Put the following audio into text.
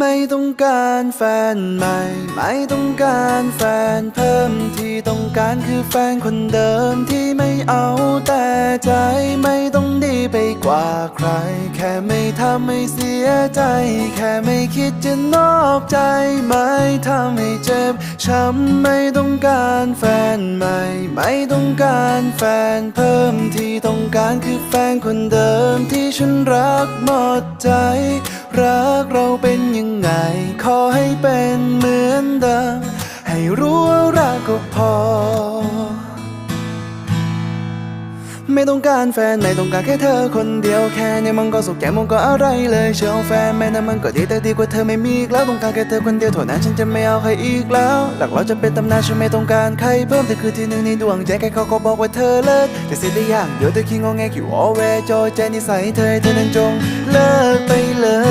ไม่ต้องการแฟนใหม่ ไม่ต้องการแฟนเพิ่มที่ต้องการคือแฟนคนเดิมที่ไม่เอาแต่ใจไม่ต้องดีไปกว่าใคร แค่ไม่ทำให้เสียใจ แค่ไม่คิดจะนอกใจ ไม่ทำให้เจ็บช้ำไม่ต้องการแฟนใหม่ ไม่ต้องการแฟนเพิ่มที่ต้องการคือแฟนคนเดิมที่ฉันรักหมดใจ รักเราเป็นยังไง ขอให้เป็นเหมือนเดิม ให้รู้ว่ารักก็พอ ไม่ต้องการแฟน ไม่ต้องการแค่เธอคนเดียวแค่นี้มันก็สุขแก่มันก็อะไรเลยเชียวแฟนแม่นั้นมันก็ดีแต่ดีกว่าเธอไม่มีอีกแล้วต้องการแค่เธอคนเดียวเท่านั้นฉันจะไม่เอาใครอีกแล้ว หลักเราจะเป็นตำนานฉันไม่ต้องการใครเพิ่มเธอคือที่หนึ่งในดวงใจแค่เขาก็บอกว่าเธอเลิศแต่สิ่งที่อย่างเดียวเธอคิดงอแงคิวอแวร์จอยใจนิสัยเธอให้เธอนั้นจงเลิกไปเลย